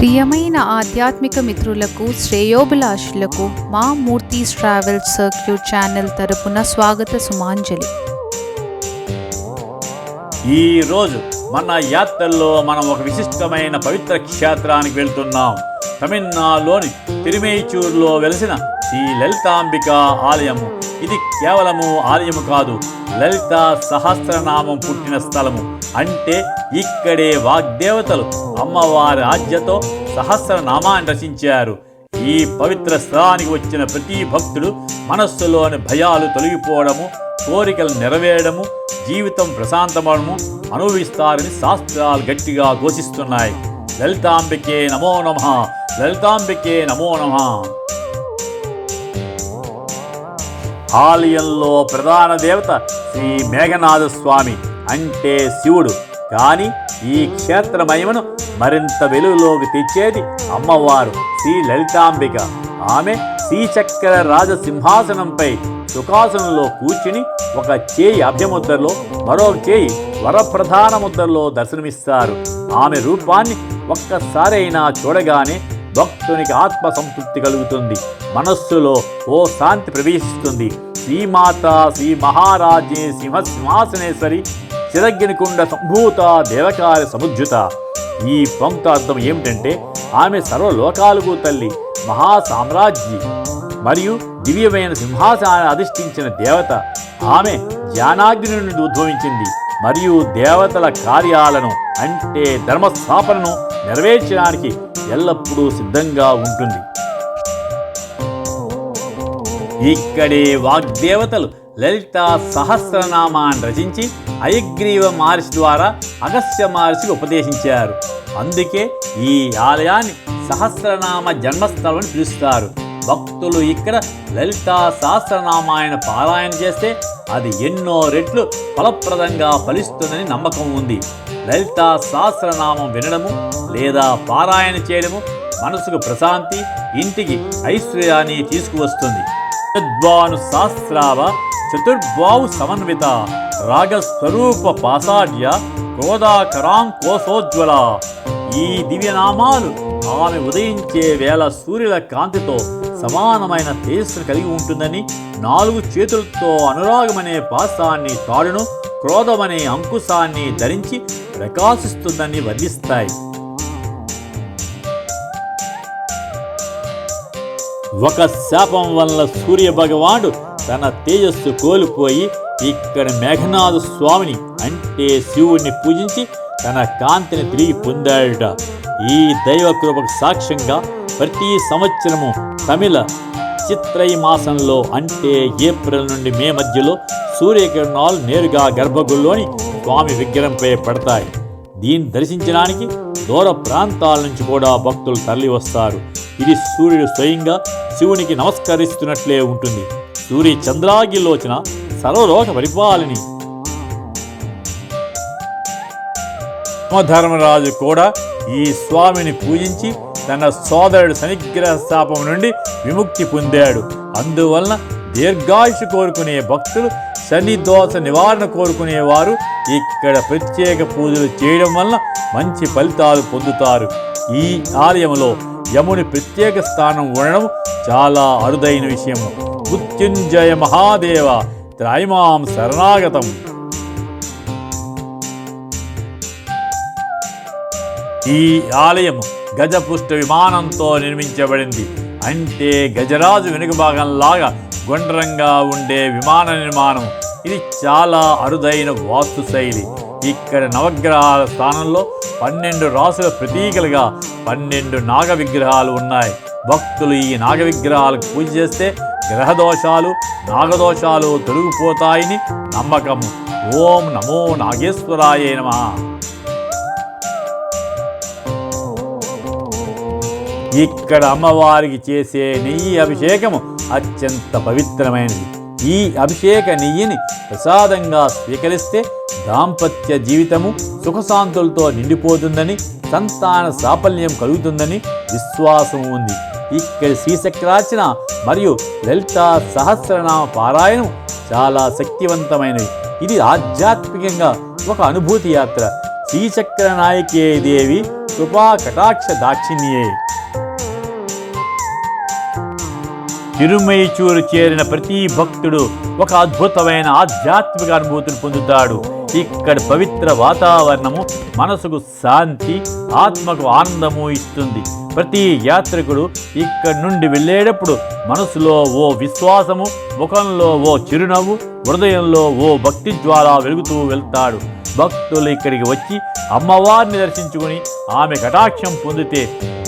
ప్రియమైన ఆధ్యాత్మిక మిత్రులకు శ్రేయోభిలాషులకు మా మూర్తీస్ ట్రావెల్ సర్క్యూట్ ఛానల్ తరపున స్వాగత సుమాంజలి. ఈరోజు మన యాత్రల్లో మనం ఒక విశిష్టమైన పవిత్ర క్షేత్రానికి వెళ్తున్నాం. తమిళనాడులోని తిరుమేచూరులో వెలిసిన శ్రీ లలితాంబిక ఆలయము. ఇది కేవలము ఆలయము కాదు లలిత సహస్రనామం పుట్టిన స్థలము. అంటే ఇక్కడే వాగ్దేవతలు అమ్మవారి ఆజ్యతో సహస్రనామాన్ని రచించారు. ఈ పవిత్ర స్థలానికి వచ్చిన ప్రతి భక్తుడు మనస్సులోని భయాలు తొలగిపోవడము కోరికలు నెరవేరడము జీవితం ప్రశాంతమడము అనుభవిస్తారని శాస్త్రాలు గట్టిగా ఘోషిస్తున్నాయి. లలితాంబికే నమో నమ. లలితాంబికే నమో నమ. ఆలయంలో ప్రధాన దేవత శ్రీ మేఘనాథ స్వామి అంటే శివుడు. కానీ ఈ క్షేత్ర మహిమను మరింత వెలుగులోకి తెచ్చేది అమ్మవారు శ్రీ లలితాంబిక. ఆమె శ్రీచక్ర రాజసింహాసనంపై సుఖాసనంలో కూర్చుని ఒక చేయి అభ్యముద్రలో మరో చేయి వరప్రధాన ముద్రలో దర్శనమిస్తారు. ఆమె రూపాన్ని ఒక్కసారైనా చూడగానే భక్తునికి ఆత్మ సంతృప్తి కలుగుతుంది. మనస్సులో ఓ శాంతి ప్రవేశిస్తుంది. శ్రీమాత శ్రీ మహారాజే సింహ సింహాసనేశ్వరి చిరగ్గినికుండ సంభూత దేవకార్య సముజ్జుత ఈ పంక్త అర్థం ఏమిటంటే ఆమె సర్వలోకాలకు తల్లి మహా సామ్రాజ్ఞి మరియు దివ్యమైన సింహాసనాన్ని అధిష్ఠించిన దేవత. ఆమె జ్ఞానాగ్ని నుండి ఉద్భవించింది. మరియు దేవతల కార్యాలను అంటే ధర్మస్థాపనను నెరవేర్చడానికి ఎల్లప్పుడూ సిద్ధంగా ఉంటుంది. ఇక్కడే వాగ్దేవతలు లలిత సహస్రనామాన్ని రచించి అయగ్రీవ మహర్షి ద్వారా అగస్త్య మహర్షికి ఉపదేశించారు. అందుకే ఈ ఆలయాన్ని సహస్రనామ జన్మస్థలం అని పిలుస్తారు. భక్తులు ఇక్కడ లలిత సహస్రనామాయణ పారాయణ చేస్తే అది ఎన్నో రెట్లు ఫలప్రదంగా ఫలిస్తుందని నమ్మకం ఉంది. లలిత సహస్రనామం వినడము లేదా పారాయణ చేయడము మనసుకు ప్రశాంతి ఇంటికి ఐశ్వర్యాన్ని తీసుకువస్తుంది. చతుర్భాను సహస్రావ చతుర్భావు సమన్విత రాగస్వరూప పాసాడ్య క్రోధాకరాం కోసోజ్వల. ఈ దివ్యనామాలు ఆమె ఉదయించే వేళ సూర్యుల కాంతితో సమానమైన తేజస్సును కలిగి ఉంటుందని నాలుగు చేతులతో అనురాగమనే పాసాన్ని తాడును క్రోధమనే అంకుశాన్ని ధరించి ప్రకాశిస్తుందని వర్ణిస్తాయి. ఒక శాపం వల్ల సూర్య భగవానుడు తన తేజస్సు కోల్పోయి ఇక్కడ మేఘనాథ స్వామిని అంటే శివుణ్ణి పూజించి తన కాంతిని తిరిగి పొందాడట. ఈ దైవ కృపకు సాక్ష్యంగా ప్రతి సంవత్సరము తమిళ చిత్రై మాసంలో అంటే ఏప్రిల్ నుండి మే మధ్యలో సూర్యకిరణాలు నేరుగా గర్భగుడిలోని స్వామి విగ్రహంపై పడతాయి. దీన్ని దర్శించడానికి దూర ప్రాంతాల నుంచి కూడా భక్తులు తరలి వస్తారు. ఇది సూర్యుడు స్వయంగా శివునికి నమస్కరిస్తున్నట్లే ఉంటుంది. సూర్య చంద్రాగిలోచన సర్వలోక పరిపాలిని. ధర్మరాజు కూడా ఈ స్వామిని పూజించి తన సోదరుడు శనిగ్రహ శాపం నుండి విముక్తి పొందాడు. అందువలన దీర్ఘాయుషు కోరుకునే భక్తులు శని దోష నివారణ కోరుకునేవారు. ఇక్కడ ప్రత్యేక పూజలు చేయడం వలన మంచి ఫలితాలు పొందుతారు. ఈ ఆలయంలో యముని ప్రత్యేక స్థానం ఉండడం చాలా అరుదైన విషయం మృత్యుంజయ మహాదేవ త్రైమాం శరణాగతం. ఈ ఆలయము గజపుష్ట విమానంతో నిర్మించబడింది. అంటే గజరాజు వెనుక భాగంలాగా గుండ్రంగా ఉండే విమాన నిర్మాణం. ఇది చాలా అరుదైన వాస్తు శైలి. ఇక్కడ నవగ్రహాల స్థానంలో పన్నెండు రాసుల ప్రతీకలుగా పన్నెండు నాగ విగ్రహాలు ఉన్నాయి. భక్తులు ఈ నాగ విగ్రహాలకు పూజ చేస్తే గ్రహదోషాలు నాగదోషాలు తొలగిపోతాయని నమ్మకం ఓం నమో నాగేశ్వరాయ నమ. ఇక్కడ అమ్మవారికి చేసే నెయ్యి అభిషేకము అత్యంత పవిత్రమైనది. ఈ అభిషేక నెయ్యిని ప్రసాదంగా స్వీకరిస్తే దాంపత్య జీవితము సుఖశాంతులతో నిండిపోతుందని సంతాన సాఫల్యం కలుగుతుందని విశ్వాసం ఉంది. ఇక్కడ శ్రీచక్రార్చన మరియు లలిత సహస్రనామ పారాయణం చాలా శక్తివంతమైనవి. ఇది ఆధ్యాత్మికంగా ఒక అనుభూతి యాత్ర. శ్రీచక్ర నాయకే దేవి కృపా కటాక్ష దాక్షిణ్యే. తిరుమయచూరు చేరిన ప్రతి భక్తుడు ఒక అద్భుతమైన ఆధ్యాత్మిక అనుభూతిని పొందుతాడు. ఇక్కడ పవిత్ర వాతావరణము మనసుకు శాంతి ఆత్మకు ఆనందము ఇస్తుంది. ప్రతి యాత్రికుడు ఇక్కడి నుండి వెళ్ళేటప్పుడు మనసులో ఓ విశ్వాసము ముఖంలో ఓ చిరునవ్వు హృదయంలో ఓ భక్తి జ్వాల వెలుగుతూ వెళ్తాడు. భక్తులు ఇక్కడికి వచ్చి అమ్మవారిని దర్శించుకుని ఆమె కటాక్షం పొందితే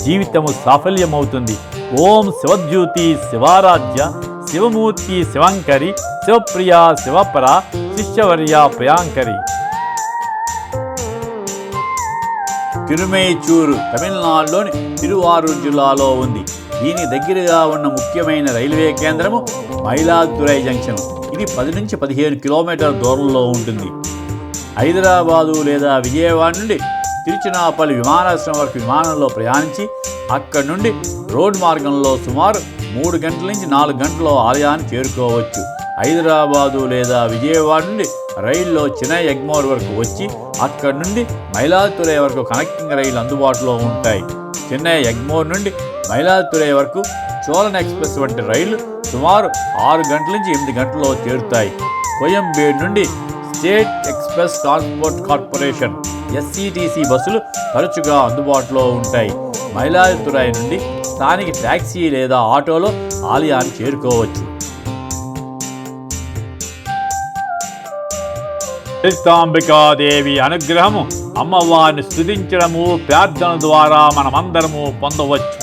జీవితము సాఫల్యమవుతుంది. ఓం శివద్యూతి శివారాధ్య శివమూర్తి శివంకరి శివప్రియ శివపర శిష్యవర్య ప్రియాంకరి. తిరుమేచూరు తమిళనాడులోని తిరువారూర్ జిల్లాలో ఉంది. దీని దగ్గరగా ఉన్న ముఖ్యమైన రైల్వే కేంద్రము మైలాదురై జంక్షన్. ఇది పది నుంచి పదిహేను కిలోమీటర్ల దూరంలో ఉంటుంది. హైదరాబాదు లేదా విజయవాడ నుండి తిరుచినాపల్లి విమానాశ్రయం వరకు విమానంలో ప్రయాణించి అక్కడి నుండి రోడ్ మార్గంలో సుమారు మూడు గంటల నుంచి నాలుగు గంటల్లో ఆలయాన్ని చేరుకోవచ్చు. హైదరాబాదు లేదా విజయవాడ నుండి రైల్లో చెన్నై ఎగ్మోర్ వరకు వచ్చి అక్కడి నుండి మైలాతురై వరకు కనెక్టింగ్ రైలు అందుబాటులో ఉంటాయి. చెన్నై ఎగ్మోర్ నుండి మైలాతురై వరకు చోళన్ ఎక్స్ప్రెస్ వంటి రైళ్ళు సుమారు ఆరు గంటల నుంచి ఎనిమిది గంటల్లో చేరుతాయి. కోయంబేడు నుండి State Express Transport Corporation SETC బస్సులు తరచుగా అందుబాటులో ఉంటాయి. మైలాతురై నుండి స్థానిక ట్యాక్సీ లేదా ఆటోలో ఆలయాన్ని చేరుకోవచ్చు. లలితాంబికాదేవి అనుగ్రహము అమ్మవారిని స్తుతించడము ప్రార్థన ద్వారా మనమందరము పొందవచ్చు.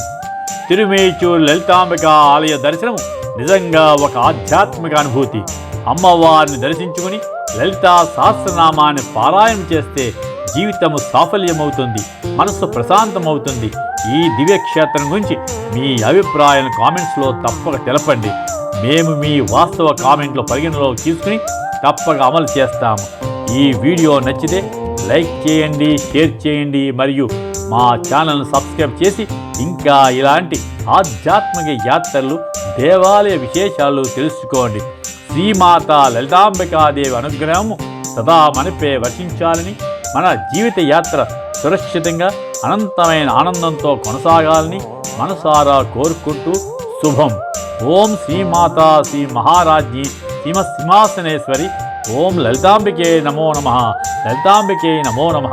తిరుమేచూరు లలితాంబిక ఆలయ దర్శనము నిజంగా ఒక ఆధ్యాత్మిక అనుభూతి. అమ్మవారిని దర్శించుకుని లలితా సహస్రనామాన్ని పారాయణం చేస్తే జీవితము సాఫల్యమవుతుంది మనస్సు ప్రశాంతమవుతుంది. ఈ దివ్యక్షేత్రం గురించి మీ అభిప్రాయాలను కామెంట్స్లో తప్పక తెలపండి. మేము మీ వాస్తవ కామెంట్లో పరిగణలోకి తీసుకుని తప్పక అమలు చేస్తాము. ఈ వీడియో నచ్చితే లైక్ చేయండి షేర్ చేయండి మరియు మా ఛానల్ను సబ్స్క్రైబ్ చేసి ఇంకా ఇలాంటి ఆధ్యాత్మిక యాత్రలు దేవాలయ విశేషాలు తెలుసుకోండి. శ్రీమాత లలితాంబికాదేవి అనుగ్రహము సదా మనపై వర్షించాలని మన జీవిత యాత్ర సురక్షితంగా అనంతమైన ఆనందంతో కొనసాగాలని మనసారా కోరుకుంటూ శుభం. ఓం శ్రీమాత శ్రీ మహారాజ్ఞి శ్రీమ సింహాసనేశ్వరి ఓం లలితాంబికే నమో నమ. లలితాంబికే నమో నమ.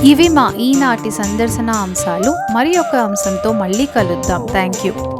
ఇవి మా ఈనాటి సందర్శన అంశాలు. మరి ఒక అంశంతో మళ్ళీ కలుద్దాం. Thank you.